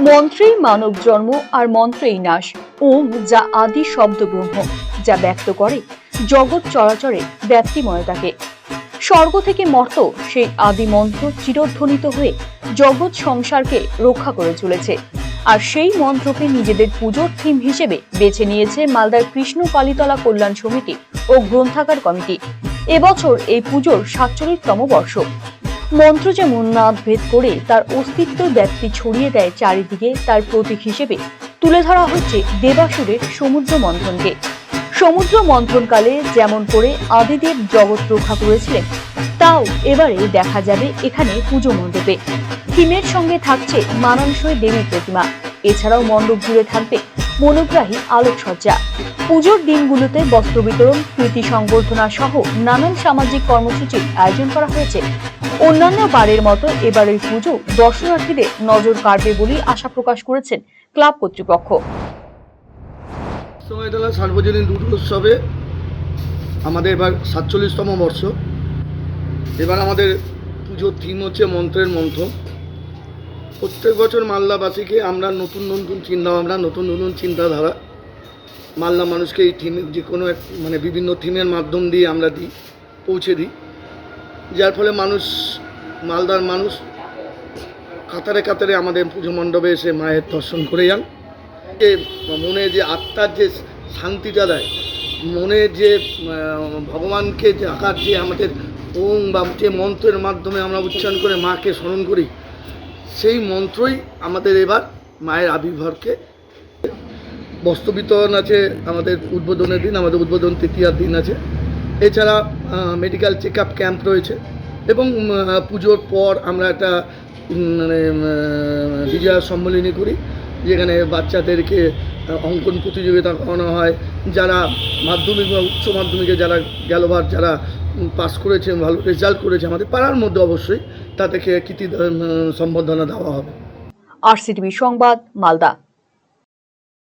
মন্ত্রেই মানব জন্ম আর মন্ত্রেই নাশ। ওম যা আদি শব্দ ব্রহ্ম যা ব্যক্ত করে, জগৎ চরাচরে ব্যাপ্তিময়তাকে স্বর্গ থেকে মর্ত সেই আদি মন্ত্র চিরধ্বনিত হয়ে জগৎ সংসারকে রক্ষা করে চলেছে। আর সেই মন্ত্রকে নিজেদের পুজোর থিম হিসেবে বেছে নিয়েছে মালদার কৃষ্ণ কালীতলা কল্যাণ সমিতি ও গ্রন্থাগার কমিটি। এবছর এই পুজোর সাতচল্লিশতম বর্ষ। মন্ত্র যেমন নাদ ভেদ করে তার অস্তিত্ব ব্যাপ্তি ছড়িয়ে দেয় চারিদিকে, তার প্রতীক হিসেবে তুলে ধরা হচ্ছে দেবাসুরের সমুদ্র মন্থনকে। সমুদ্র মন্থনকালে যেমন করে আদিদেব জগৎ রক্ষা করেছিলেন, তাও এবারে দেখা যাবে এখানে পুজো মণ্ডপে। থিমের সঙ্গে থাকছে মানানসই দেবীর প্রতিমা। এছাড়াও মণ্ডপ জুড়ে থাকবে মনোগ্রাহী আলোকসজ্জা। পুজোর দিনগুলোতে বস্ত্র বিতরণ কৃতি সংবর্ধনা সহ নানান সামাজিক কর্মসূচির আয়োজন করা হয়েছে। অন্যান্য বারের মতো এবারের পুজো দর্শনার্থীদের নজর কাড়বে বলেই আশা প্রকাশ করেছেন ক্লাব কর্তৃপক্ষ। সময়তলা সার্বজনীন দুর্গ উৎসবে আমাদের এবার সাতচল্লিশতম বর্ষ। এবার আমাদের পুজোর থিম হচ্ছে মন্ত্রের মন্ত্র প্রত্যেক বছর মালদাবাসীকে আমরা নতুন নতুন চিন্তাভাবনা, নতুন নতুন চিন্তাধারা, মালদা মানুষকে এই থিম যে কোনো এক মানে বিভিন্ন থিমের মাধ্যম দিয়ে আমরা দিই, পৌঁছে দিই। যার ফলে মানুষ, মালদার মানুষ কাতারে কাতারে আমাদের পুজো মণ্ডপে এসে মায়ের দর্শন করে যান। যে মনে যে আত্মার যে শান্তিটা দেয়, মনে যে ভগবানকে যে আকার, যে আমাদের ওম বা যে মন্ত্রের মাধ্যমে আমরা উচ্চারণ করে মাকে স্মরণ করি সেই মন্ত্রই আমাদের এবার মায়ের আবির্ভাবকে বস্ত্র বিতরণ আছে আমাদের উদ্বোধনের দিন, আমাদের উদ্বোধন তৃতীয়ার দিন আছে। এছাড়া মেডিকেল চেক আপ ক্যাম্প রয়েছে এবং পুজোর পর আমরা একটা মানে বিজয়া সম্মেলনী করি, যেখানে বাচ্চাদেরকে অঙ্কন প্রতিযোগিতা করানো হয়। যারা মাধ্যমিক বা উচ্চ মাধ্যমিকে যারা গেলবার যারা পাস করেছে, ভালো রেজাল্ট করেছে আমাদের পাড়ার মধ্যে অবশ্যই। তাদেরকে কৃতি সম্বর্ধনা দেওয়া হবে। আরসিটিভি সংবাদ, মালদা।